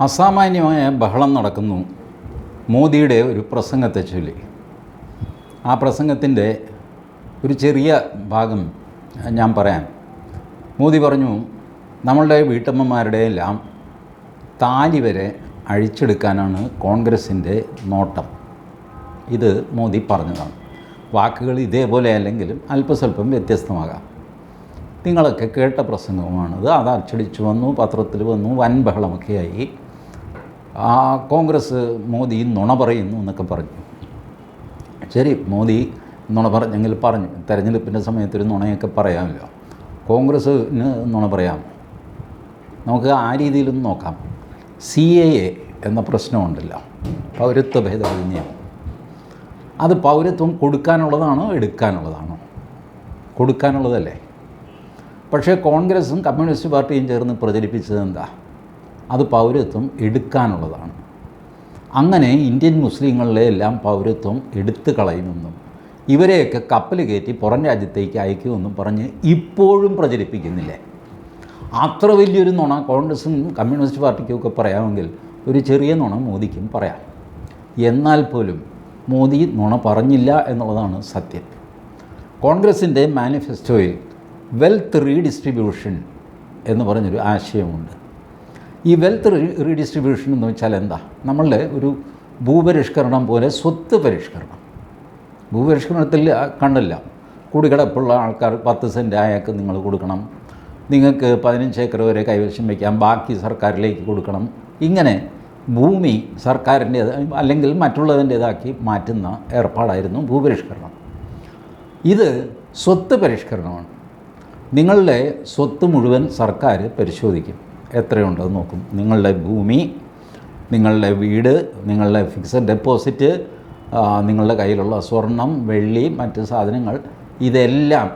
അസാമാന്യമായ ബഹളം നടക്കുന്നു. മോദിയുടെ ഒരു പ്രസംഗത്തെ ചൊല്ലി. ആ പ്രസംഗത്തിന്റെ ഒരു ചെറിയ ഭാഗം ഞാൻ പറയാം മോദി പറഞ്ഞു നമ്മളുടെ വീട്ടമ്മമാരുടെ എല്ലാം താലി വരെ അഴിച്ചെടുക്കാനാണ് കോൺഗ്രസിന്റെ നോട്ടം. ഇത് മോദി പറഞ്ഞതാണ്. വാക്കുകൾ ഇതേപോലെ അല്ലെങ്കിലും അല്പസ്വല്പം വ്യത്യസ്തമാകാം. നിങ്ങളൊക്കെ കേട്ട പ്രസംഗമാണിത് അത് അച്ചടിച്ചു വന്നു പത്രത്തിൽ വന്നു വൻ ബഹളമൊക്കെയായി ആ കോൺഗ്രസ് മോദി നുണ പറയുന്നു എന്നൊക്കെ പറഞ്ഞു. ശരി മോദി നുണ പറഞ്ഞെങ്കിൽ പറഞ്ഞു. തെരഞ്ഞെടുപ്പിന്റെ സമയത്തൊരു നുണയൊക്കെ പറയാമല്ലോ. കോൺഗ്രസ്സിന് നുണ പറയാം. നമുക്ക് ആ രീതിയിലും നോക്കാം. സി എ എ എന്ന പ്രശ്നമുണ്ടല്ലോ. പൗരത്വ ഭേദഗതി നിയമം. അത് പൗരത്വം കൊടുക്കാനുള്ളതാണോ എടുക്കാനുള്ളതാണോ? കൊടുക്കാനുള്ളതല്ലേ? പക്ഷേ കോൺഗ്രസും കമ്മ്യൂണിസ്റ്റ് പാർട്ടിയും ചേർന്ന് പ്രചരിപ്പിച്ചത് എന്താ? അത് പൗരത്വം എടുക്കാനുള്ളതാണ്. അങ്ങനെ ഇന്ത്യൻ മുസ്ലിങ്ങളിലെ എല്ലാം പൗരത്വം എടുത്തു കളയുമെന്നും ഇവരെയൊക്കെ കപ്പൽ കയറ്റി പുറം രാജ്യത്തേക്ക് അയക്കുമെന്നും പറഞ്ഞ് ഇപ്പോഴും പ്രചരിപ്പിക്കുന്നില്ല. അത്ര വലിയൊരു നുണ കോൺഗ്രസും കമ്മ്യൂണിസ്റ്റ് പാർട്ടിക്കും ഒക്കെ പറയാമെങ്കിൽ ഒരു ചെറിയ നുണ മോദിക്കും പറയാം. എന്നാൽ പോലും മോദി നുണ പറഞ്ഞില്ല എന്നുള്ളതാണ് സത്യം. കോൺഗ്രസിന്റെ മാനിഫെസ്റ്റോയിൽ വെൽത്ത് റീഡിസ്ട്രിബ്യൂഷൻ എന്ന് പറഞ്ഞൊരു ആശയമുണ്ട്. ഈ വെൽത്ത് റീഡിസ്ട്രിബ്യൂഷൻ എന്ന് വെച്ചാൽ എന്താ? നമ്മളുടെ ഒരു ഭൂപരിഷ്കരണം പോലെ സ്വത്ത് പരിഷ്കരണം. ഭൂപരിഷ്കരണത്തിൽ കണ്ടില്ല കുടികിടപ്പുള്ള ആൾക്കാർ പത്ത് സെന്റ് അയാൾക്ക് നിങ്ങൾ കൊടുക്കണം. നിങ്ങൾക്ക് പതിനഞ്ച് ഏക്കർ വരെ കൈവശം വയ്ക്കാം ബാക്കി സർക്കാരിലേക്ക് കൊടുക്കണം. ഇങ്ങനെ ഭൂമി സർക്കാരിന്റെ അല്ലെങ്കിൽ മറ്റുള്ളതിന്റേതാക്കി മാറ്റുന്ന ഏർപ്പാടായിരുന്നു ഭൂപരിഷ്കരണം. ഇത് സ്വത്ത് പരിഷ്കരണമാണ്. നിങ്ങളുടെ സ്വത്ത് മുഴുവൻ സർക്കാർ പരിശോധിക്കും. എത്രയുണ്ടെന്ന് നോക്കും. നിങ്ങളുടെ ഭൂമി നിങ്ങളുടെ വീട് നിങ്ങളുടെ ഫിക്സഡ് ഡെപ്പോസിറ്റ് നിങ്ങളുടെ കയ്യിലുള്ള സ്വർണം വെള്ളി മറ്റ് സാധനങ്ങൾ ഇതെല്ലാം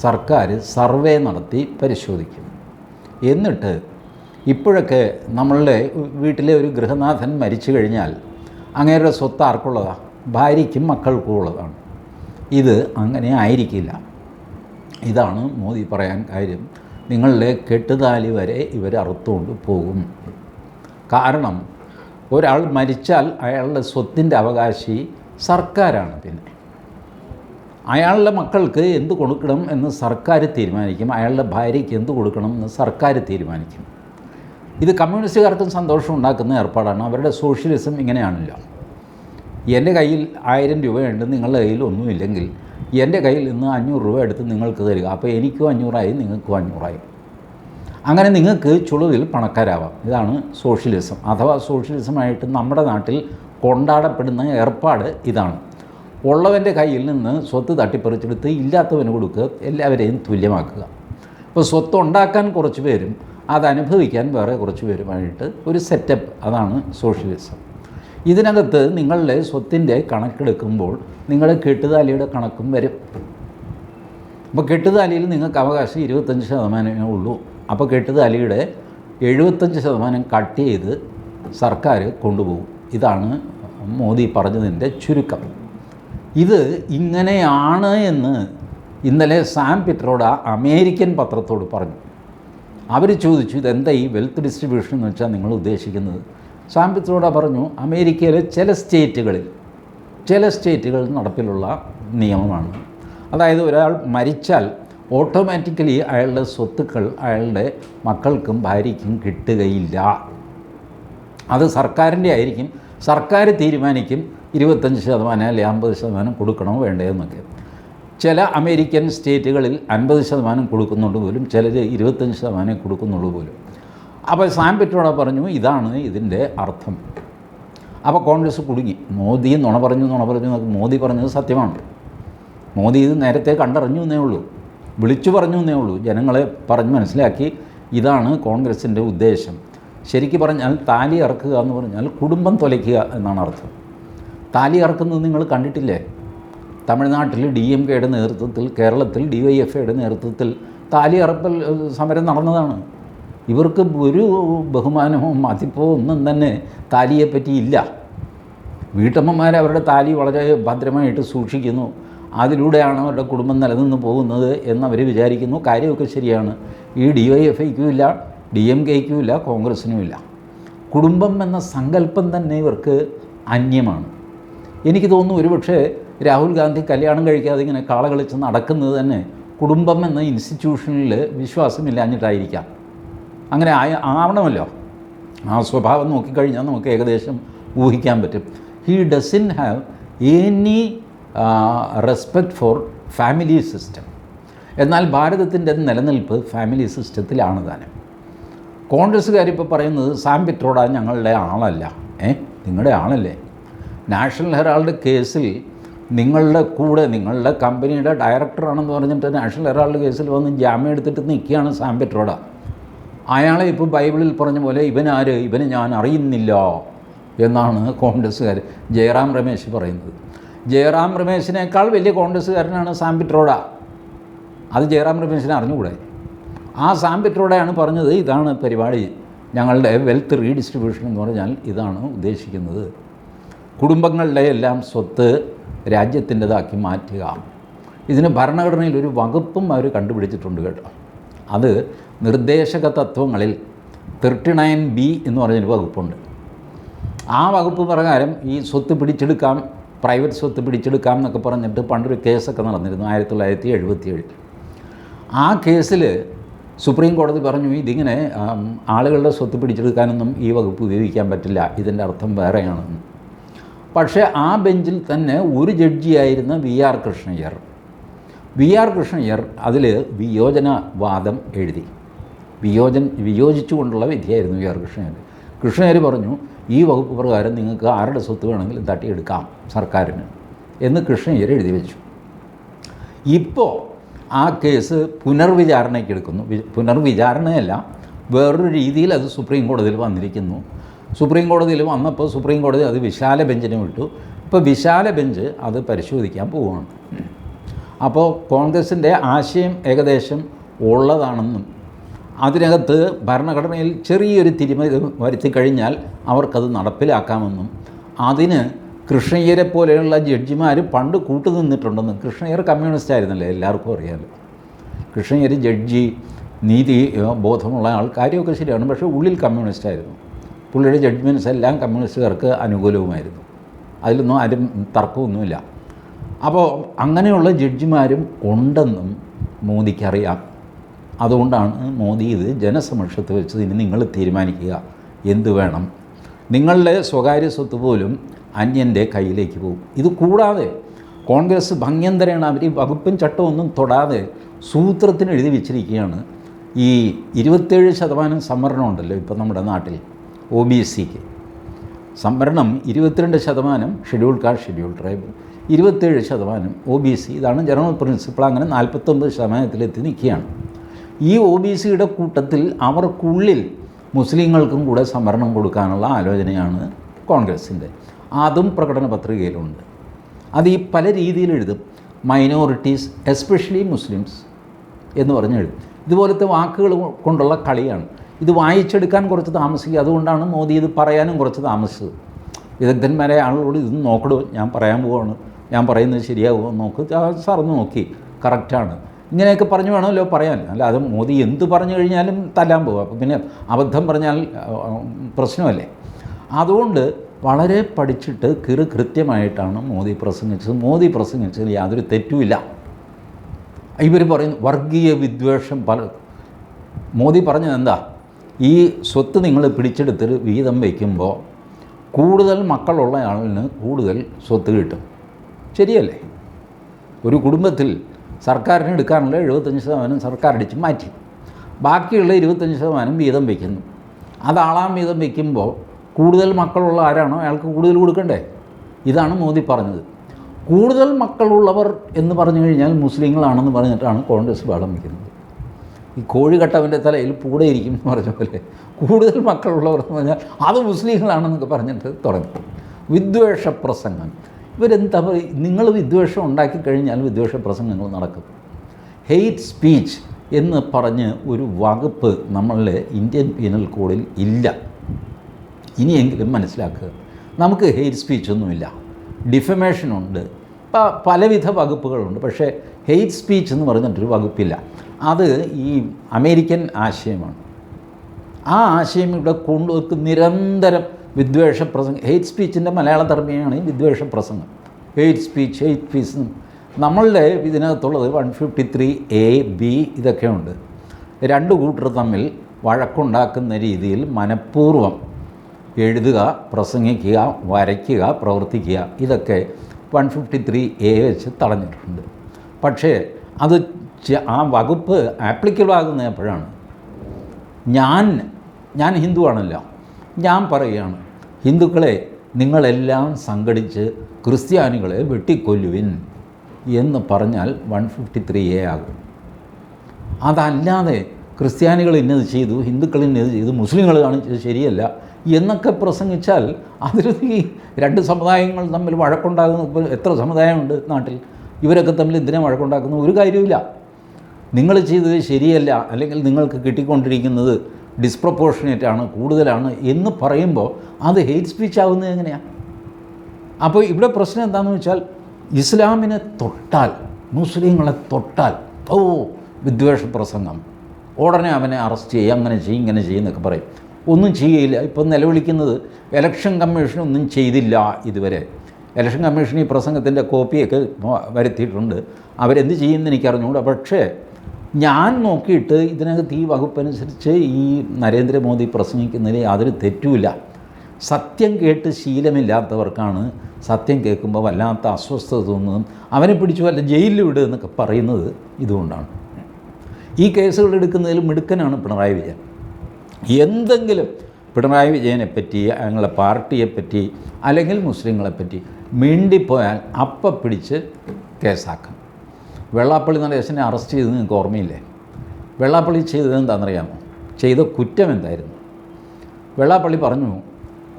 സർക്കാർ സർവേ നടത്തി പരിശോധിക്കും. എന്നിട്ട് ഇപ്പോഴൊക്കെ നമ്മളുടെ വീട്ടിലെ ഒരു ഗൃഹനാഥൻ മരിച്ചു കഴിഞ്ഞാൽ അങ്ങേരുടെ സ്വത്ത് ആർക്കുള്ളതാണ് ഭാര്യയ്ക്കും മക്കൾക്കും ഉള്ളതാണ്. ഇത് അങ്ങനെ ആയിരിക്കില്ല. ഇതാണ് മോദി പറയാൻ കാര്യം. നിങ്ങളുടെ കെട്ടുതാലി വരെ ഇവർ അറുത്തുകൊണ്ട് പോകും. കാരണം ഒരാൾ മരിച്ചാൽ അയാളുടെ സ്വത്തിന്റെ അവകാശി സർക്കാരാണ് പിന്നെ. അയാളുടെ മക്കൾക്ക് എന്ത് കൊടുക്കണം എന്ന് സർക്കാർ തീരുമാനിക്കും. അയാളുടെ ഭാര്യയ്ക്ക് എന്ത് കൊടുക്കണം എന്ന് സർക്കാർ തീരുമാനിക്കും. ഇത് കമ്മ്യൂണിസ്റ്റുകാർക്കും സന്തോഷം ഉണ്ടാക്കുന്ന ഏർപ്പാടാണ്. അവരുടെ സോഷ്യലിസം ഇങ്ങനെയാണല്ലോ. എന്റെ കയ്യിൽ ആയിരം രൂപയുണ്ട് നിങ്ങളുടെ കയ്യിൽ ഒന്നുമില്ലെങ്കിൽ എന്റെ കയ്യിൽ നിന്ന് അഞ്ഞൂറ് രൂപ എടുത്ത് നിങ്ങൾക്ക് തരിക. അപ്പോൾ എനിക്കും അഞ്ഞൂറായി നിങ്ങൾക്കും അഞ്ഞൂറായി. അങ്ങനെ നിങ്ങൾക്ക് ചുളുവിൽ പണക്കാരാവാം. ഇതാണ് സോഷ്യലിസം. അഥവാ സോഷ്യലിസമായിട്ട് നമ്മുടെ നാട്ടിൽ കൊണ്ടാടപ്പെടുന്ന ഏർപ്പാട് ഇതാണ്. ഉള്ളവന്റെ കയ്യിൽ നിന്ന് സ്വത്ത് തട്ടിപ്പറിച്ചെടുത്ത് ഇല്ലാത്തവന് കൊടുക്കുക എല്ലാവരെയും തുല്യമാക്കുക. അപ്പോൾ സ്വത്ത് ഉണ്ടാക്കാൻ കുറച്ച് പേരും അത് അനുഭവിക്കാൻ വേറെ കുറച്ച് പേരുമായിട്ട് ഒരു സെറ്റപ്പ് അതാണ് സോഷ്യലിസം. ഇതിനകത്ത് നിങ്ങളുടെ സ്വത്തിന്റെ കണക്കെടുക്കുമ്പോൾ നിങ്ങളുടെ കെട്ടുതാലിയുടെ കണക്കും വരും. അപ്പോൾ കെട്ടുതാലിയിൽ നിങ്ങൾക്ക് അവകാശം ഇരുപത്തഞ്ച് ശതമാനമേ ഉള്ളൂ. അപ്പോൾ കെട്ടുതാലിയുടെ എഴുപത്തഞ്ച് ശതമാനം കട്ട് ചെയ്ത് സർക്കാർ കൊണ്ടുപോകും. ഇതാണ് മോദി പറഞ്ഞതിന്റെ ചുരുക്കം. ഇത് ഇങ്ങനെയാണ് എന്ന് ഇന്നലെ സാം പിട്രോഡ അമേരിക്കൻ പത്രത്തോട് പറഞ്ഞു. അവർ ചോദിച്ചു ഇതെന്താ ഈ വെൽത്ത് ഡിസ്ട്രിബ്യൂഷൻ എന്ന് വെച്ചാൽ നിങ്ങൾ ഉദ്ദേശിക്കുന്നത്? സാം പിട്രോഡ പറഞ്ഞു അമേരിക്കയിലെ ചില സ്റ്റേറ്റുകളിൽ ചില സ്റ്റേറ്റുകളിൽ നടപ്പിലുള്ള നിയമമാണ്. അതായത് ഒരാൾ മരിച്ചാൽ ഓട്ടോമാറ്റിക്കലി അയാളുടെ സ്വത്തുക്കൾ അയാളുടെ മക്കൾക്കും ഭാര്യയ്ക്കും കിട്ടുകയില്ല. അത് സർക്കാരിന്റെ ആയിരിക്കും. സർക്കാർ തീരുമാനിക്കും ഇരുപത്തഞ്ച് ശതമാനം അല്ലെങ്കിൽ അമ്പത് ശതമാനം കൊടുക്കണോ വേണ്ടതെന്നൊക്കെ ചില അമേരിക്കൻ സ്റ്റേറ്റുകളിൽ അൻപത് ശതമാനം കൊടുക്കുന്നുണ്ട് പോലും ചിലർ ഇരുപത്തഞ്ച് ശതമാനം കൊടുക്കുന്നുള്ളൂ പോലും. അപ്പോൾ സാം പെറ്റോട പറഞ്ഞു ഇതാണ് ഇതിന്റെ അർത്ഥം. അപ്പോൾ കോൺഗ്രസ് കുടുങ്ങി. മോദി നുണ പറഞ്ഞു നുണ പറഞ്ഞു മോദി പറഞ്ഞത് സത്യമാണ്. മോദി ഇത് നേരത്തെ കണ്ടറിഞ്ഞു എന്നേ ഉള്ളൂ. വിളിച്ചു പറഞ്ഞു എന്നേ ഉള്ളൂ. ജനങ്ങളെ പറഞ്ഞ് മനസ്സിലാക്കി ഇതാണ് കോൺഗ്രസിന്റെ ഉദ്ദേശം. ശരിക്കും പറഞ്ഞാൽ താലി ഇറക്കുക എന്ന് പറഞ്ഞാൽ കുടുംബം തൊലയ്ക്കുക എന്നാണ് അർത്ഥം. താലി ഇറക്കുന്നത് നിങ്ങൾ കണ്ടിട്ടില്ലേ? തമിഴ്നാട്ടിൽ ഡി എം കെയുടെ നേതൃത്വത്തിൽ കേരളത്തിൽ ഡി വൈ എഫ് ഐയുടെ നേതൃത്വത്തിൽ താലി ഇറപ്പൽ സമരം നടന്നതാണ്. ഇവർക്ക് ഒരു ബഹുമാനമോ മതിപ്പോ ഒന്നും തന്നെ താലിയെപ്പറ്റി ഇല്ല വീട്ടമ്മമാർ അവരുടെ താലി വളരെ ഭദ്രമായിട്ട് സൂക്ഷിക്കുന്നു. അതിലൂടെയാണ് അവരുടെ കുടുംബം നിലനിന്ന് പോകുന്നത് എന്നവർ വിചാരിക്കുന്നു. കാര്യമൊക്കെ ശരിയാണ്. ഈ ഡി വൈ എഫ് ഐക്കും ഇല്ല ഡി എം കെയ്ക്കും ഇല്ല കോൺഗ്രസിനും ഇല്ല. കുടുംബം എന്ന സങ്കല്പം തന്നെ ഇവർക്ക് അന്യമാണ്. എനിക്ക് തോന്നുന്നു ഒരുപക്ഷെ രാഹുൽ ഗാന്ധി കല്യാണം കഴിക്കാതെ ഇങ്ങനെ കാളകളിച്ച് നടക്കുന്നത് തന്നെ കുടുംബം എന്ന ഇൻസ്റ്റിറ്റ്യൂഷനിൽ വിശ്വാസമില്ലാഞ്ഞിട്ടായിരിക്കാം. അങ്ങനെ ആയ ആവണമല്ലോ. ആ സ്വഭാവം നോക്കിക്കഴിഞ്ഞാൽ നമുക്ക് ഏകദേശം ഊഹിക്കാൻ പറ്റും. He doesn't have any respect for family system എന്നാൽ ഭാരതത്തിന്റെ നിലനിൽപ്പ് ഫാമിലി സിസ്റ്റത്തിലാണ് താനും. കോൺഗ്രസ്സുകാരിപ്പോൾ പറയുന്നത് സാം പിട്രോഡ ഞങ്ങളുടെ ആളല്ല. ഏ? നിങ്ങളുടെ ആളല്ലേ? നാഷണൽ ഹെറാൾഡ് കേസിൽ നിങ്ങളുടെ കൂടെ നിങ്ങളുടെ കമ്പനിയുടെ ഡയറക്ടറാണെന്ന് പറഞ്ഞിട്ട് നാഷണൽ ഹെറാൾഡ് കേസിൽ വന്ന് ജാമ്യം എടുത്തിട്ട് നിൽക്കുകയാണ് സാം പിട്രോഡ അയാളെ ഇപ്പോൾ ബൈബിളിൽ പറഞ്ഞ പോലെ ഇവനാര്? ഇവനെ ഞാൻ അറിയുന്നില്ല എന്നാണ് കോൺഗ്രസ്സുകാർ ജയറാം രമേശ് പറയുന്നത്. ജയറാം രമേശിനേക്കാൾ വലിയ കോൺഗ്രസ്സുകാരനാണ് സാംപിട്രോഡ അത് ജയറാം രമേശിനെ അറിഞ്ഞുകൂടെ? ആ സാംപിട്രോഡയാണ് പറഞ്ഞത് ഇതാണ് പരിപാടി. ഞങ്ങളുടെ വെൽത്ത് റീഡിസ്ട്രിബ്യൂഷൻ എന്ന് പറഞ്ഞാൽ ഇതാണ് ഉദ്ദേശിക്കുന്നത്. കുടുംബങ്ങളുടെ എല്ലാം സ്വത്ത് രാജ്യത്തിന്റെതാക്കി മാറ്റുക. ഇതിന് ഭരണഘടനയിൽ ഒരു വകുപ്പും അവർ കണ്ടുപിടിച്ചിട്ടുണ്ട് കേട്ടോ. അത് നിർദ്ദേശക തത്വങ്ങളിൽ തേർട്ടി നയൻ ബി എന്ന് പറഞ്ഞൊരു വകുപ്പുണ്ട്. ആ വകുപ്പ് പ്രകാരം ഈ സ്വത്ത് പിടിച്ചെടുക്കാം പ്രൈവറ്റ് സ്വത്ത് പിടിച്ചെടുക്കാം എന്നൊക്കെ പറഞ്ഞിട്ട് പണ്ടൊരു കേസൊക്കെ നടന്നിരുന്നു ആയിരത്തി തൊള്ളായിരത്തി എഴുപത്തി ഏഴിൽ ആ കേസിൽ സുപ്രീം കോടതി പറഞ്ഞു ഇതിങ്ങനെ ആളുകളുടെ സ്വത്ത് പിടിച്ചെടുക്കാനൊന്നും ഈ വകുപ്പ് ഉപയോഗിക്കാൻ പറ്റില്ല ഇതിന്റെ അർത്ഥം വേറെയാണെന്ന്. പക്ഷേ ആ ബെഞ്ചിൽ തന്നെ ഒരു ജഡ്ജിയായിരുന്ന V R Krishna Iyer. V R Krishna Iyer അതിൽ വിയോജനവാദം എഴുതി. വിയോജൻ വിയോജിച്ചുകൊണ്ടുള്ള വിധിയായിരുന്നു വി ആർ കൃഷ്ണയർ കൃഷ്ണയർ പറഞ്ഞു ഈ വകുപ്പ് പ്രകാരം നിങ്ങൾക്ക് ആരുടെ സ്വത്ത് വേണമെങ്കിലും തട്ടിയെടുക്കാം സർക്കാരിന് എന്ന് കൃഷ്ണയ്യർ എഴുതി വെച്ചു. ഇപ്പോൾ ആ കേസ് പുനർവിചാരണയ്ക്ക് എടുക്കുന്നു. പുനർവിചാരണയല്ല വേറൊരു രീതിയിൽ അത് സുപ്രീം കോടതിയിൽ വന്നിരിക്കുന്നു. സുപ്രീം കോടതിയിൽ വന്നപ്പോൾ സുപ്രീം കോടതി അത് വിശാല ബെഞ്ചിന് വിട്ടു. ഇപ്പോൾ വിശാല ബെഞ്ച് അത് പരിശോധിക്കാൻ പോവുകയാണ്. അപ്പോൾ കോൺഗ്രസിന്റെ ആശയം ഏകദേശം ഉള്ളതാണെന്നും അതിനകത്ത് ഭരണഘടനയിൽ ചെറിയൊരു തിരിമ വരുത്തി കഴിഞ്ഞാൽ അവർക്കത് നടപ്പിലാക്കാമെന്നും അതിന് കൃഷ്ണയ്യരെ പോലെയുള്ള ജഡ്ജിമാർ പണ്ട് കൂട്ടുനിന്നിട്ടുണ്ടെന്നും. കൃഷ്ണയ്യർ കമ്മ്യൂണിസ്റ്റ് ആയിരുന്നല്ലേ എല്ലാവർക്കും അറിയാമല്ലോ കൃഷ്ണയ്യർ ജഡ്ജി നീതി ബോധമുള്ള ആൾ കാര്യമൊക്കെ ശരിയാണ്. പക്ഷേ ഉള്ളിൽ കമ്മ്യൂണിസ്റ്റ് ആയിരുന്നു പുള്ളിയുടെ ജഡ്ജ്മെന്റ്സ് എല്ലാം കമ്മ്യൂണിസ്റ്റുകാർക്ക് അനുകൂലവുമായിരുന്നു. അതിലൊന്നും ആരും തർക്കമൊന്നുമില്ല. അപ്പോൾ അങ്ങനെയുള്ള ജഡ്ജിമാരും ഉണ്ടെന്നും മോദിക്കറിയാം അതുകൊണ്ടാണ് മോദി ഇത് ജനസമക്ഷത്ത് വെച്ച് ഇനി നിങ്ങൾ തീരുമാനിക്കുക. എന്ത് വേണം? നിങ്ങളുടെ സ്വകാര്യ സ്വത്ത് പോലും അന്യന്റെ കയ്യിലേക്ക് പോകും. ഇത് കൂടാതെ കോൺഗ്രസ് ഭംഗ്യന്തരമാണ് അവർ ഈ വകുപ്പും ചട്ടമൊന്നും തൊടാതെ സൂത്രത്തിന് എഴുതി വെച്ചിരിക്കുകയാണ്. ഈ ഇരുപത്തേഴ് ശതമാനം സംവരണം ഉണ്ടല്ലോ ഇപ്പം നമ്മുടെ നാട്ടിൽ ഒ ബി എസ് സിക്ക്. സംവരണം ഇരുപത്തിരണ്ട് ശതമാനം ഷെഡ്യൂൾ കാസ്റ്റ് ഷെഡ്യൂൾ ട്രൈബ് ഇരുപത്തേഴ് ശതമാനം ഒ ബി സി. ഇതാണ് ജനറൽ പ്രിൻസിപ്പിൾ. അങ്ങനെ നാൽപ്പത്തൊമ്പത് ശതമാനത്തിലെത്തി നിൽക്കുകയാണ്. ഈ ഒ ബി സിയുടെ കൂട്ടത്തിൽ അവർക്കുള്ളിൽ മുസ്ലിങ്ങൾക്കും കൂടെ സംവരണം കൊടുക്കാനുള്ള ആലോചനയാണ് കോൺഗ്രസിന്റെ അതും പ്രകടന പത്രികയിലുണ്ട്. അത് ഈ പല രീതിയിൽ എഴുതും. മൈനോറിറ്റീസ് എസ്പെഷ്യലി മുസ്ലിംസ് എന്ന് പറഞ്ഞ് എഴുതും. ഇതുപോലത്തെ വാക്കുകൾ കൊണ്ടുള്ള കളിയാണ്. ഇത് വായിച്ചെടുക്കാൻ കുറച്ച് താമസിക്കുക. അതുകൊണ്ടാണ് മോദി ഇത് പറയാനും കുറച്ച് താമസിച്ചത്. വിദഗ്ധന്മാരെ ആളുകളോട് ഇത് നോക്കണോ ഞാൻ പറയാൻ പോവാണ്. ഞാൻ പറയുന്നത് ശരിയാകുമോ നോക്ക്. സാറൊന്ന് നോക്കി. കറക്റ്റാണ്. ഇങ്ങനെയൊക്കെ പറഞ്ഞു വേണമല്ലോ പറയാൻ. അല്ല അത് മോദി എന്ത് പറഞ്ഞു കഴിഞ്ഞാലും തല്ലാൻ പോകും. അപ്പം പിന്നെ അബദ്ധം പറഞ്ഞാൽ പ്രശ്നമല്ലേ? അതുകൊണ്ട് വളരെ പഠിച്ചിട്ട് കിറു കൃത്യമായിട്ടാണ് മോദി പ്രസംഗിച്ചത്. മോദി പ്രസംഗിച്ചതിൽ യാതൊരു തെറ്റുമില്ല. ഇവർ പറയുന്നു വർഗീയ വിദ്വേഷം പല മോദി പറഞ്ഞത് എന്താ? ഈ സ്വത്ത് നിങ്ങൾ പിടിച്ചെടുത്തിട്ട് വീതം വയ്ക്കുമ്പോൾ കൂടുതൽ മക്കളുള്ള ആളിന് കൂടുതൽ സ്വത്ത് കിട്ടും. ശരിയല്ലേ? ഒരു കുടുംബത്തിൽ സർക്കാരിന് എടുക്കാനുള്ള എഴുപത്തഞ്ച് ശതമാനം സർക്കാർ അടിച്ച് മാറ്റി. ബാക്കിയുള്ള ഇരുപത്തഞ്ച് ശതമാനം വീതം വയ്ക്കുന്നു അത് ആളാം വീതം വയ്ക്കുമ്പോൾ കൂടുതൽ മക്കളുള്ള ആരാണോ അയാൾക്ക് കൂടുതൽ കൊടുക്കണ്ടേ? ഇതാണ് മോദി പറഞ്ഞത്. കൂടുതൽ മക്കളുള്ളവർ എന്ന് പറഞ്ഞു കഴിഞ്ഞാൽ മുസ്ലിങ്ങളാണെന്ന് പറഞ്ഞിട്ടാണ് കോൺഗ്രസ് ബഹളം വയ്ക്കുന്നത് ഈ കോഴി കട്ടവന്റെ തലയിൽ പൂടെ ഇരിക്കും എന്ന് പറഞ്ഞ പോലെ. കൂടുതൽ മക്കളുള്ളവർ എന്ന് പറഞ്ഞാൽ അത് മുസ്ലിങ്ങളാണെന്നൊക്കെ പറഞ്ഞിട്ട് തുടങ്ങി. വിദ്വേഷ പ്രസംഗം. ഇവരെന്താ നിങ്ങൾ വിദ്വേഷം ഉണ്ടാക്കി കഴിഞ്ഞാൽ വിദ്വേഷ പ്രസംഗങ്ങൾ നടക്കും. ഹെയ്റ്റ് സ്പീച്ച് എന്ന് പറഞ്ഞ് ഒരു വകുപ്പ് നമ്മളുടെ ഇന്ത്യൻ പീനൽ കോഡിൽ ഇല്ല. ഇനിയെങ്കിലും മനസ്സിലാക്കുക. നമുക്ക് ഹെയ്റ്റ് സ്പീച്ചൊന്നുമില്ല ഡിഫമേഷനുണ്ട് ഇപ്പം പലവിധ വകുപ്പുകളുണ്ട്. പക്ഷേ ഹെയ്റ്റ് സ്പീച്ച് എന്ന് പറഞ്ഞിട്ടൊരു വകുപ്പില്ല. അത് ഈ അമേരിക്കൻ ആശയമാണ്. ആ ആശയം ഇവിടെ കൊണ്ടുവർക്ക് നിരന്തരം. വിദ്വേഷ പ്രസംഗം ഹെയ്റ്റ് സ്പീച്ചിന്റെ മലയാള തർമ്മയാണ് ഈ വിദ്വേഷ പ്രസംഗം ഹെയ്റ്റ് സ്പീച്ച് ഹെയ്റ്റ് സ്പീച്ച് നമ്മളുടെ ഇതിനകത്തുള്ളത് one fifty three A B ഇതൊക്കെയുണ്ട്. രണ്ട് കൂട്ടർ തമ്മിൽ വഴക്കുണ്ടാക്കുന്ന രീതിയിൽ മനഃപൂർവം എഴുതുക പ്രസംഗിക്കുക വരയ്ക്കുക പ്രവർത്തിക്കുക. ഇതൊക്കെ വൺ ഫിഫ്റ്റി ത്രീ എ വെച്ച് തടഞ്ഞിട്ടുണ്ട്. പക്ഷേ അത് ആ വകുപ്പ് ആപ്ലിക്കബിൾ ആകുന്ന എപ്പോഴാണ് ഞാൻ ഞാൻ ഹിന്ദുവാണല്ലോ. ഞാൻ പറയുകയാണ് ഹിന്ദുക്കളെ നിങ്ങളെല്ലാം സംഘടിച്ച് ക്രിസ്ത്യാനികളെ വെട്ടിക്കൊല്ലുവിൻ എന്ന് പറഞ്ഞാൽ വൺ ഫിഫ്റ്റി ത്രീ എ ആകും. അതല്ലാതെ ക്രിസ്ത്യാനികൾ ഇന്നത് ചെയ്തു ഹിന്ദുക്കൾ ഇന്നത് ചെയ്തു മുസ്ലിങ്ങൾ കാണിച്ചത് ശരിയല്ല എന്നൊക്കെ പ്രസംഗിച്ചാൽ അതിൽ ഈ രണ്ട് സമുദായങ്ങൾ തമ്മിൽ വഴക്കുണ്ടാകുന്ന ഇപ്പോൾ എത്ര സമുദായമുണ്ട് നാട്ടിൽ? ഇവരൊക്കെ തമ്മിൽ എന്തിനാണ് വഴക്കുണ്ടാക്കുന്ന ഒരു കാര്യമില്ല നിങ്ങൾ ചെയ്തത് ശരിയല്ല അല്ലെങ്കിൽ നിങ്ങൾക്ക് കിട്ടിക്കൊണ്ടിരിക്കുന്നത് ഡിസ്പ്രപ്പോർഷനേറ്റ് ആണ് കൂടുതലാണ് എന്ന് പറയുമ്പോൾ അത് ഹെയ്റ്റ് സ്പീച്ച് ആവുന്നത് എങ്ങനെയാണ് അപ്പോൾ ഇവിടെ പ്രശ്നം എന്താണെന്ന് വെച്ചാൽ ഇസ്ലാമിനെ തൊട്ടാൽ മുസ്ലിങ്ങളെ തൊട്ടാൽ ഓ വിദ്വേഷ പ്രസംഗം. ഉടനെ അവനെ അറസ്റ്റ് ചെയ്യുക അങ്ങനെ ചെയ്യും ഇങ്ങനെ ചെയ്യുന്നൊക്കെ പറയും. ഒന്നും ചെയ്യില്ല ഇപ്പം നിലവിളിക്കുന്നത് ഇലക്ഷൻ കമ്മീഷൻ ഒന്നും ചെയ്തില്ല ഇതുവരെ. ഇലക്ഷൻ കമ്മീഷൻ ഈ പ്രസംഗത്തിന്റെ കോപ്പിയൊക്കെ വരുത്തിയിട്ടുണ്ട്. അവരെന്ത് ചെയ്യുമെന്ന് എനിക്കറിഞ്ഞുകൂടാ. പക്ഷേ ഞാൻ നോക്കിയിട്ട് ഇതിനകത്ത് ഈ വകുപ്പനുസരിച്ച് ഈ നരേന്ദ്രമോദി പ്രസംഗിക്കുന്നതിൽ യാതൊരു തെറ്റുമില്ല. സത്യം കേട്ട് ശീലമില്ലാത്തവർക്കാണ് സത്യം കേൾക്കുമ്പോൾ വല്ലാത്ത അസ്വസ്ഥത തോന്നുന്നതും അവനെ പിടിച്ചു വല്ല ജയിലിൽ വിടുക എന്നൊക്കെ പറയുന്നത് ഇതുകൊണ്ടാണ്. ഈ കേസുകൾ എടുക്കുന്നതിൽ മിടുക്കനാണ് പിണറായി വിജയൻ. എന്തെങ്കിലും പിണറായി വിജയനെപ്പറ്റി പറ്റി ഞങ്ങളെ പാർട്ടിയെപ്പറ്റി അല്ലെങ്കിൽ മുസ്ലിങ്ങളെപ്പറ്റി മിണ്ടിപ്പോയാൽ അപ്പം പിടിച്ച് കേസാക്കും. വെള്ളാപ്പള്ളി നടേശനെ അറസ്റ്റ് ചെയ്തെന്ന് നിങ്ങൾക്ക് ഓർമ്മയില്ലേ? വെള്ളാപ്പള്ളി ചെയ്തത് എന്താണെന്നറിയാമോ? ചെയ്ത കുറ്റം എന്തായിരുന്നു? വെള്ളാപ്പള്ളി പറഞ്ഞു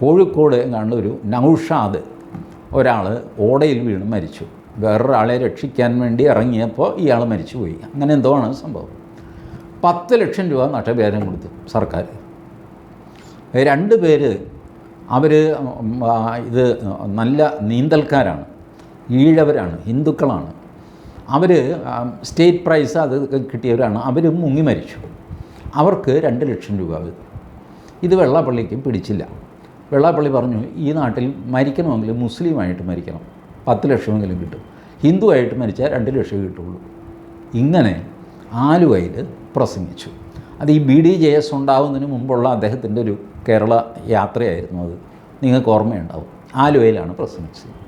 കോഴിക്കോട് എങ്ങാണ്ട് ഒരു നൗഷാദ് ഒരാൾ ഓടയിൽ വീണ് മരിച്ചു. വേറൊരാളെ രക്ഷിക്കാൻ വേണ്ടി ഇറങ്ങിയപ്പോൾ ഇയാൾ മരിച്ചുപോയി അങ്ങനെ എന്തോ ആണ് സംഭവം. പത്ത് ലക്ഷം രൂപ നഷ്ടപരിഹാരം കൊടുത്തു സർക്കാർ. രണ്ട് പേര് അവർ ഇത് നല്ല നീന്തൽക്കാരാണ്. ഈഴവരാണ് ഹിന്ദുക്കളാണ്. അവർ സ്റ്റേറ്റ് പ്രൈസ് അത് കിട്ടിയവരാണ്. അവർ മുങ്ങി മരിച്ചു. അവർക്ക് രണ്ട് ലക്ഷം രൂപ വീതം ഇത് വെള്ളാപ്പള്ളിക്ക് പിടിച്ചില്ല. വെള്ളാപ്പള്ളി പറഞ്ഞു ഈ നാട്ടിൽ മരിക്കണമെങ്കിൽ മുസ്ലിമായിട്ട് മരിക്കണം. പത്ത് ലക്ഷമെങ്കിലും കിട്ടും. ഹിന്ദു ആയിട്ട് മരിച്ചാൽ രണ്ട് ലക്ഷം കിട്ടുള്ളൂ. ഇങ്ങനെ ആലുവയിൽ പ്രസംഗിച്ചു. അത് ഈ ബി ഡി ജെ എസ് ഉണ്ടാവുന്നതിന് മുമ്പുള്ള അദ്ദേഹത്തിന്റെ ഒരു കേരള യാത്രയായിരുന്നു അത്. നിങ്ങൾക്ക് ഓർമ്മയുണ്ടാവും. ആലുവയിലാണ് പ്രസംഗിച്ചത്.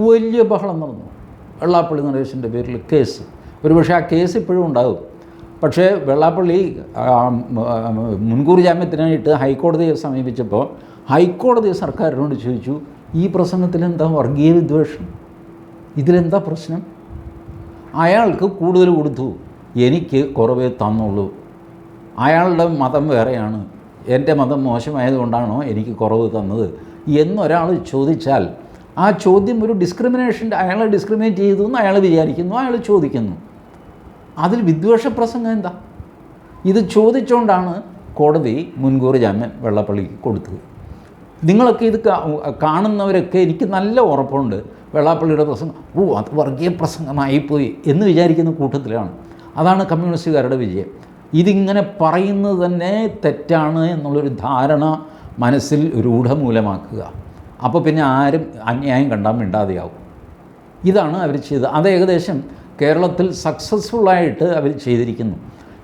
വലിയ ബഹളം നടന്നു. വെള്ളാപ്പള്ളി നരേശന്റെ പേരിൽ കേസ്. ഒരുപക്ഷെ ആ കേസ് ഇപ്പോഴും ഉണ്ടാകും. പക്ഷേ വെള്ളാപ്പള്ളി മുൻകൂർ ജാമ്യത്തിനായിട്ട് ഹൈക്കോടതിയെ സമീപിച്ചപ്പോൾ ഹൈക്കോടതി സർക്കാരിനോട് ചോദിച്ചു ഈ പ്രസംഗത്തിൽ എന്താ വർഗീയ വിദ്വേഷം? ഇതിലെന്താ പ്രശ്നം? അയാൾക്ക് കൂടുതൽ കൊടുത്തു എനിക്ക് കുറവേ തന്നുള്ളൂ. അയാളുടെ മതം വേറെയാണ്. എന്റെ മതം മോശമായതുകൊണ്ടാണോ എനിക്ക് കുറവ് തന്നത്? എന്നൊരാൾ ചോദിച്ചാൽ ആ ചോദ്യം ഒരു ഡിസ്ക്രിമിനേഷന്റെ അയാളെ ഡിസ്ക്രിമിനേറ്റ് ചെയ്തു എന്ന് അയാൾ വിചാരിക്കുന്നു അയാൾ ചോദിക്കുന്നു. അതിൽ വിദ്വേഷ പ്രസംഗം എന്താ? ഇത് ചോദിച്ചുകൊണ്ടാണ് കോടതി മുൻകൂർ ജാമ്യം വെള്ളപ്പള്ളിക്ക് കൊടുത്തത്. നിങ്ങളൊക്കെ ഇത് കാണുന്നവരൊക്കെ എനിക്ക് നല്ല ഉറപ്പുണ്ട് വെള്ളാപ്പള്ളിയുടെ പ്രസംഗം. ഓ അത് വർഗീയ പ്രസംഗമായിപ്പോയി എന്ന് വിചാരിക്കുന്ന കൂട്ടത്തിലാണ്. അതാണ് കമ്മ്യൂണിസ്റ്റുകാരുടെ വിജയം. ഇതിങ്ങനെ പറയുന്നത് തന്നെ തെറ്റാണ് എന്നുള്ളൊരു ധാരണ മനസ്സിൽ രൂഢമൂലമാക്കുക അപ്പോൾ പിന്നെ ആരും അന്യായം കണ്ടാൽ മിണ്ടാതെയാവും. ഇതാണ് അവർ ചെയ്തത്. അത് ഏകദേശം കേരളത്തിൽ സക്സസ്ഫുള്ളായിട്ട് അവർ ചെയ്തിരിക്കുന്നു.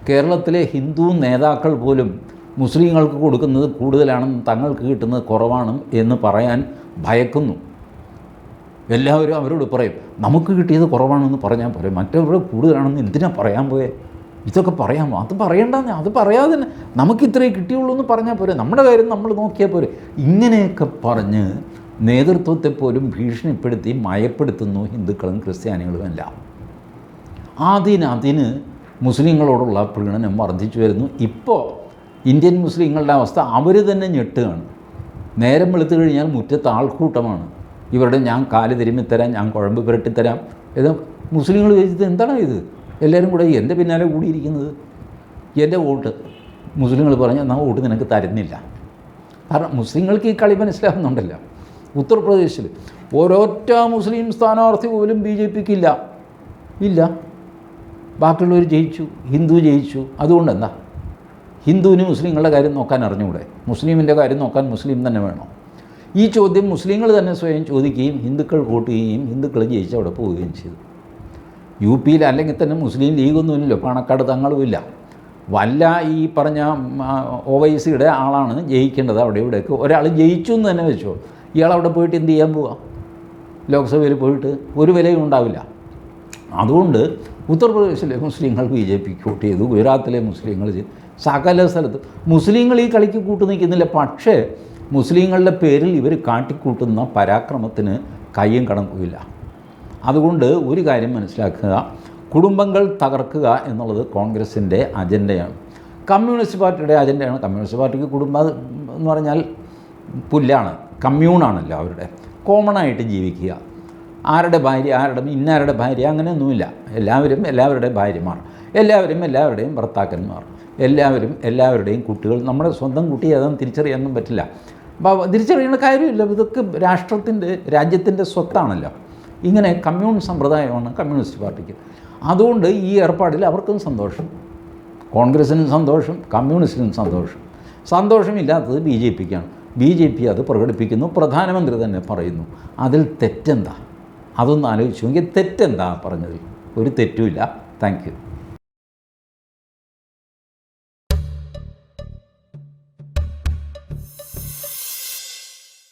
കേരളത്തിലെ ഹിന്ദു നേതാക്കൾ പോലും മുസ്ലിങ്ങൾക്ക് കൊടുക്കുന്നത് കൂടുതലാണെന്നും തങ്ങൾക്ക് കിട്ടുന്നത് കുറവാണ് എന്ന് പറയാൻ ഭയക്കുന്നു. എല്ലാവരും അവരോട് പറയും നമുക്ക് കിട്ടിയത് കുറവാണെന്ന് പറഞ്ഞാൽ പോരെ. മറ്റവരുടെ കൂടുതലാണെന്ന് എന്തിനാ പറയാൻ പോയേ? ഇതൊക്കെ പറയാമോ? അത് പറയണ്ടെന്ന് അത് പറയാതെ തന്നെ നമുക്ക് ഇത്രയേ കിട്ടിയുള്ളൂ എന്ന് പറഞ്ഞാൽ പോരെ. നമ്മുടെ കാര്യം നമ്മൾ നോക്കിയാൽ പോരെ. ഇങ്ങനെയൊക്കെ പറഞ്ഞ് നേതൃത്വത്തെ പോലും ഭീഷണിപ്പെടുത്തി മയപ്പെടുത്തുന്നു ഹിന്ദുക്കളും ക്രിസ്ത്യാനികളും എല്ലാം. അതിനതിന് മുസ്ലിങ്ങളോടുള്ള പ്രീണനം വർദ്ധിച്ചു വരുന്നു. ഇപ്പോൾ ഇന്ത്യൻ മുസ്ലിങ്ങളുടെ അവസ്ഥ അവർ തന്നെ ഞെട്ടുകയാണ്. നേരം വെളുത്തു കഴിഞ്ഞാൽ മുറ്റത്ത് ആൾക്കൂട്ടമാണ്. ഇവരുടെ ഞാൻ കാൽ തിരുമ്മിത്തരാം ഞാൻ കുഴമ്പ് പുരട്ടിത്തരാം. ഇത് മുസ്ലിങ്ങൾ ചോദിച്ചത് എന്താണ് ഇത്? എല്ലാവരും കൂടെ എന്റെ പിന്നാലെ കൂടിയിരിക്കുന്നത് എന്റെ വോട്ട്. മുസ്ലിങ്ങൾ പറഞ്ഞാൽ എന്നാൽ വോട്ട് നിനക്ക് തരുന്നില്ല. കാരണം മുസ്ലിങ്ങൾക്ക് ഈ കളി മനസ്സിലാകുന്നുണ്ടല്ലോ ഉത്തർപ്രദേശിൽ ഒരൊറ്റ മുസ്ലിം സ്ഥാനാർത്ഥി പോലും ബി ജെ പിക്ക് ഇല്ല ഇല്ല. ബാക്കിയുള്ളവർ ജയിച്ചു ഹിന്ദു ജയിച്ചു. അതുകൊണ്ട് എന്താ? ഹിന്ദുവിന് മുസ്ലിങ്ങളുടെ കാര്യം നോക്കാൻ അറിഞ്ഞുകൂടെ? മുസ്ലിമിന്റെ കാര്യം നോക്കാൻ മുസ്ലിം തന്നെ വേണം? ഈ ചോദ്യം മുസ്ലിങ്ങൾ തന്നെ സ്വയം ചോദിക്കുകയും ഹിന്ദുക്കൾ വോട്ട് ചെയ്യുകയും ഹിന്ദുക്കൾ ജയിച്ച് അവിടെ പോവുകയും ചെയ്തു. യു പിയിൽ അല്ലെങ്കിൽ തന്നെ മുസ്ലിം ലീഗൊന്നുമില്ലല്ലോ. പണക്കാട് തങ്ങളുമില്ല. വല്ല ഈ പറഞ്ഞ ഒ വൈ സിയുടെ ആളാണ് ജയിക്കേണ്ടത് അവിടെ ഇവിടെയൊക്കെ. ഒരാൾ ജയിച്ചു എന്ന് തന്നെ വെച്ചോ. ഇയാൾ അവിടെ പോയിട്ട് എന്ത് ചെയ്യാൻ പോവാ? ലോക്സഭയിൽ പോയിട്ട് ഒരു വിലയും ഉണ്ടാവില്ല. അതുകൊണ്ട് ഉത്തർപ്രദേശിലെ മുസ്ലിങ്ങൾ ബി ജെ പിക്ക് വോട്ട് ചെയ്തു ഗുജറാത്തിലെ മുസ്ലിങ്ങൾ സകല സ്ഥലത്ത് മുസ്ലിങ്ങൾ ഈ കളിക്ക് കൂട്ടു നിൽക്കുന്നില്ല. പക്ഷേ മുസ്ലിങ്ങളുടെ പേരിൽ ഇവർ കാട്ടിക്കൂട്ടുന്ന പരാക്രമത്തിന് കയ്യും കണക്കുമില്ല അതുകൊണ്ട് ഒരു കാര്യം മനസ്സിലാക്കുക കുടുംബങ്ങൾ തകർക്കുക എന്നുള്ളത് കോൺഗ്രസിന്റെ അജണ്ടയാണ്. കമ്മ്യൂണിസ്റ്റ് പാർട്ടിയുടെ അജണ്ടയാണ്. കമ്മ്യൂണിസ്റ്റ് പാർട്ടിക്ക് കുടുംബം എന്ന് പറഞ്ഞാൽ പുല്ലാണ് കമ്മ്യൂണാണല്ലോ അവരുടെ കോമണായിട്ട് ജീവിക്കുക. ആരുടെ ഭാര്യ ആരുടെ ഇന്നാരുടെ ഭാര്യ അങ്ങനെയൊന്നുമില്ല. എല്ലാവരും എല്ലാവരുടെയും ഭാര്യമാർ. എല്ലാവരും എല്ലാവരുടെയും ഭർത്താക്കന്മാർ. എല്ലാവരും എല്ലാവരുടെയും കുട്ടികൾ. നമ്മുടെ സ്വന്തം കുട്ടിയെ അതൊന്നും തിരിച്ചറിയാനൊന്നും പറ്റില്ല. അപ്പോൾ തിരിച്ചറിയേണ്ട കാര്യമില്ല. ഇതൊക്കെ രാഷ്ട്രത്തിന്റെ രാജ്യത്തിന്റെ സ്വത്താണല്ലോ. ഇങ്ങനെ കമ്മ്യൂൺ സമ്പ്രദായമാണ് കമ്മ്യൂണിസ്റ്റ് പാർട്ടിക്ക്. അതുകൊണ്ട് ഈ ഏർപ്പാടിൽ അവർക്കും സന്തോഷം. കോൺഗ്രസിനും സന്തോഷം കമ്മ്യൂണിസ്റ്റിനും സന്തോഷം. സന്തോഷമില്ലാത്തത് ബി ജെ പിക്കാണ്. ബി ജെ പി അത് പ്രകടിപ്പിക്കുന്നു പ്രധാനമന്ത്രി തന്നെ പറയുന്നു. അതിൽ തെറ്റെന്താ? അതൊന്ന് ആലോചിച്ചു എങ്കിൽ തെറ്റെന്താ പറഞ്ഞതിൽ? ഒരു തെറ്റുമില്ല. Thank you.